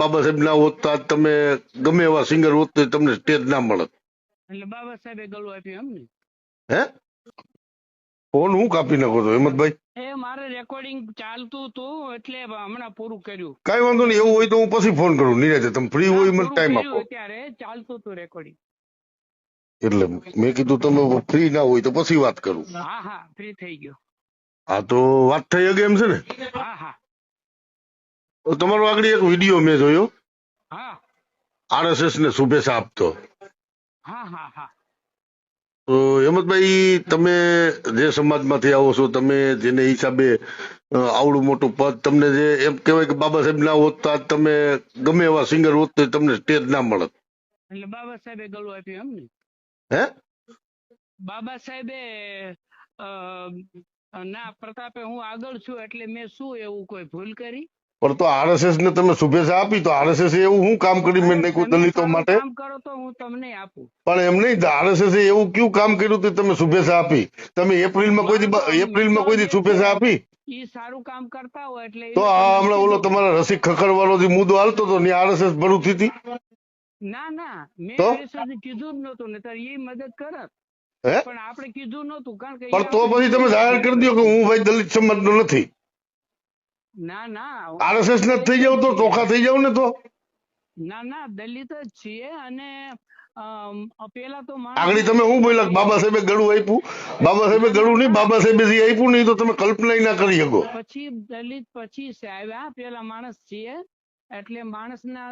બાબા સાહેબ ના હોત તો આજ તમે ગમે એવા સિંગર હોત તો તમને સ્ટેજ ના મળત એટલે બાબા સાહેબે ગળું આપ્યું એમ ને? હે? ફોન હું કાપી નાખો તો હિંમતભાઈ? એ મારે રેકોર્ડિંગ ચાલતું હતું એટલે હમણાં પૂરું કર્યું. કઈ વાંધો નહીં એવું હોય તો હું પછી ફોન કરું નિરાજે તમે ફ્રી હોય મને ટાઈમ આપો. અત્યારે ચાલતું હતું રેકોર્ડિંગ એટલે મેં કીધું તમે ફ્રી ના હોય તો પછી વાત કરું. હા હા ફ્રી થઈ ગયો. હા તો વાત થઈ ગઈ એમ છે ને? તમારો આગળ એક વીડિયો મેં જોયો. હા. આરએસએસ ને શુભેચ્છા આપતો. હા હા હા. તો હેમંતભાઈ તમે જે સમાજમાંથી આવો છો તમે જેને હિસાબે આવડું મોટું પદ તમને જે એમ કહેવાય કે બાબા સાહેબ ના હોત તો તમે ગમે એવા સિંગર હોત તો તમને સ્ટેજ ના મળત એટલે બાબા સાહેબે ગળું આપ્યું એમ ને? હે? બાબા સાહેબે ના પ્રતાપે હું આગળ છું એટલે મેં શું એવું કોઈ ભૂલ કરી? પણ તો આરએસએસ ને તમે શુભેચ્છા આપી તો આરએસએસ એવું શું કામ કરી મેં નાખ્યું દલિતો માટે. કામ કરો તો હું તમને આપું. પણ એમ નહીં આરએસએસ એવું કયું કામ કર્યું તે તમે શુભેચ્છા આપી? તમે એપ્રિલમાં કોઈ એપ્રિલમાં કોઈ શુભેચ્છા આપી? ઈ સારું કામ કરતા હોય એટલે તો હમણાં ઓલો તમારા રસિક ખખર વાળો જે મુદ્દો હાલતો હતો ને આરએસએસ ભરૂચ હતી ના ના. મેં તો? કીધું જ ને એ મદદ કરત. પણ આપણે કીધું નતું કારણ કે પણ તો પછી તમે જાહેર કરી દો કે હું ભાઈ દલિત સમાજનો નથી. ના ના આરએસએસ ને થઈ જાવ તો ચોખા થઈ જાવ ને તો. ના ના દલિત જ છીએ અને પેલા તો આગળ તમે હું બોલ્યા બાબા સાહેબે ગળું આપ્યું? બાબા સાહેબે ગળું નહીં બાબા સાહેબે જે આપ્યું નહીં તો તમે કલ્પના ના કરી શકો. પછી દલિત પછી છે આવ્યા પેલા માણસ છીએ. એટલે માણસના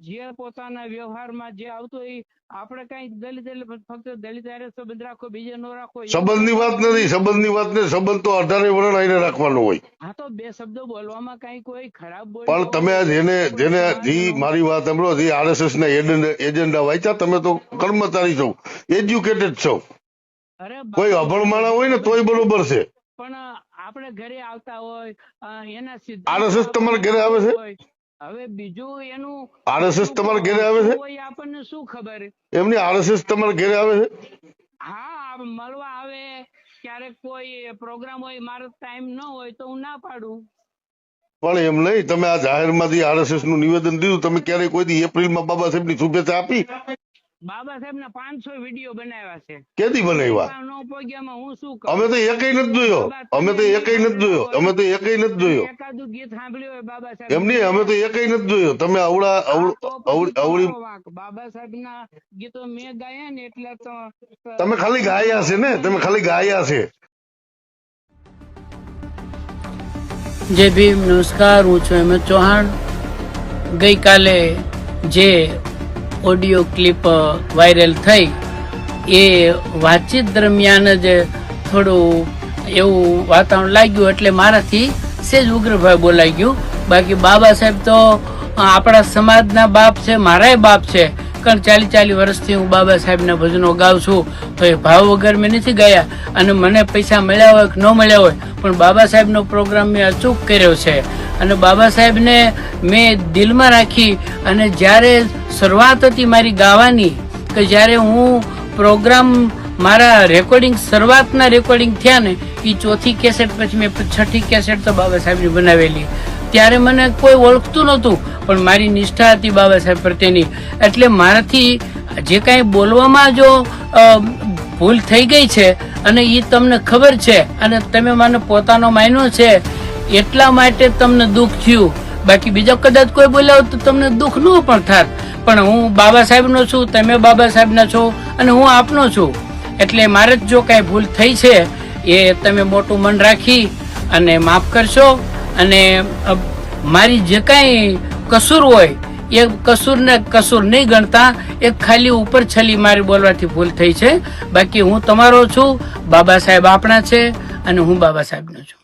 જે પોતાના વ્યવહારમાં જે આવતો હોય ઈ આપણે કઈ દલિત એટલે ફક્ત દલિત સંબંધ રાખો બીજે નો રાખો સંબંધની વાત નથી. સંબંધની વાત ને સંબંધ તો અઢારે વર્ણ આઈને રાખવાનો હોય. હા તો બે શબ્દો બોલવામાં કઈ કોઈ ખરાબ બોલ પણ તમે જેને જેને જી મારી વાત સાંભળો જે આરએસએસ ના એજન્ડા વાંચ્યા તમે તો કર્મચારી છો એજ્યુકેટેડ છો. અરે કોઈ અભણ માણા હોય ને તોય બરોબર છે. પણ આપણે ઘરે આવતા હોય એના એના આરએસએસ તમારા ઘરે આવે છે? હવે બીજું એનું આરએસએસ તમારા ઘરે આવે છે? કોઈ આપણને શું ખબર? એમની આરએસએસ તમારા ઘરે આવે છે? હા મળવા આવે. ક્યારેક કોઈ પ્રોગ્રામ હોય મારો ટાઈમ ન હોય તો હું ના પાડું. પણ એમ નહીં તમે આ જાહેરમાંથી આરએસએસનું નિવેદન દીધું તમે ક્યારેય કોઈ દી એપ્રિલમાં બાબા સાહેબની શુભેચ્છા આપી? બાબા સાહેબ ના પાંચસો વીડિયો બનાવ્યા છે. કેદી બનાવ્યા? હું શું કરું અમે તો એકય નથી જોયો. અમે તો એકય નથી જોયો. અમે તો એકય નથી જોયો. એકાદું ગીત સાંભળ્યું હોય બાબા સાહેબ. એમ નહીં અમે તો એકય નથી જોયો. તમે તમારો વાંક. બાબા સાહેબ ના ગીતો મેં ગાયા ને એટલે તો તમે ખાલી ગાયા છે ને? તમે ખાલી ગાયા છે. જય ભીમ નમસ્કાર હું છું અહેમદ ચૌહાણ. ગઈકાલે જે ઓડિયો ક્લિપ વાયરલ થઈ. એ વાતચીત દરમિયાન જ થોડું એવું વાતાવરણ લાગ્યું, એટલે મારાથી સેજ ઉગ્રભાઈ બોલાઈ ગયું. બાકી બાબા સાહેબ તો આપણા સમાજના બાપ છે, મારાય બાપ છે. કારણ ચાલી ચાલી વર્ષથી હું બાબા સાહેબના ભજનો ગાઉં છું, તો એ ભાવ વગર મેં નથી ગયા. અને મને પૈસા મળ્યા હોય કે ન મળ્યા હોય, પણ બાબા સાહેબનો પ્રોગ્રામ મેં અચૂક કર્યો છે. અને બાબા સાહેબને મેં દિલમાં રાખી, અને જ્યારે શરૂઆત હતી મારી ગાવાની, કે જ્યારે હું પ્રોગ્રામ મારા રેકોર્ડિંગ, શરૂઆતના રેકોર્ડિંગ થયા ને એ ચોથી કેસેટ પછી મેં છઠ્ઠી કેસેટ તો બાબા સાહેબની બનાવેલી. ત્યારે મને કોઈ ઓળખતું નહોતું, પણ મારી નિષ્ઠા હતી બાબા સાહેબ પ્રત્યેની. એટલે મારાથી જે કાંઈ બોલવામાં જો ભૂલ થઈ ગઈ છે, અને એ તમને ખબર છે, અને તમે મને પોતાનો માન્યો છે, એટલા માટે તમને દુઃખ થયું. બાકી બીજો કદાચ કોઈ બોલ્યા તો તમને દુઃખ ન પણ થાત. પણ હું બાબા સાહેબનો છું, તમે બાબા સાહેબના છો, અને હું આપનો છું. એટલે મારે જ જો કાંઈ ભૂલ થઈ છે, એ તમે મોટું મન રાખી અને માફ કરશો. અને મારી જે કાંઈ કસૂર હોય, એ કસૂરને કસૂર નહીં ગણતા એ ખાલી ઉપર છલી મારી બોલવાથી ભૂલ થઈ છે. બાકી હું તમારો છું, બાબા સાહેબ આપણા છે, અને હું બાબા સાહેબનો છું.